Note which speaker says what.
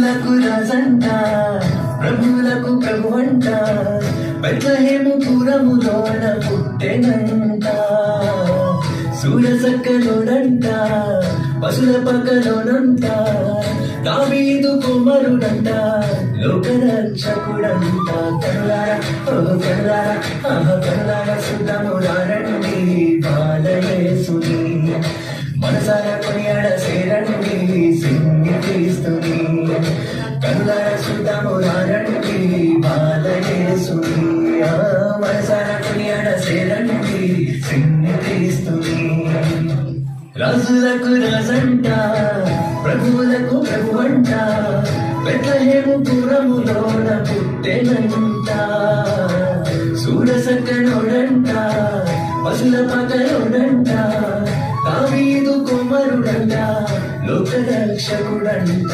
Speaker 1: రాజులకు రాజంట ప్రభువులకు ప్రభువంట బెత్లహేము పురములోన పుట్టెనంట. సూరసక్కలోనంట పశుల పక్కలోనంట దావీదు కుమరుడంట లోకరక్షకుడంట. కరులారా ఓ కరులారా ఆహ కరులారా సుతము రారండి బాలయేసుని. మనసారా కొనియాడ సేరండి సింగి బాలయేసుని ఆ, మనసార కొనియాడ సేరండి రాజులకు రాజంట ప్రభువులకు ప్రభువంట బెత్లహేము పురములోన పుట్టెనంట. సూరసక్కనోడంట పశుల పగలోడంట కావీదు కుమరుడంట లోకరక్షకుడంట.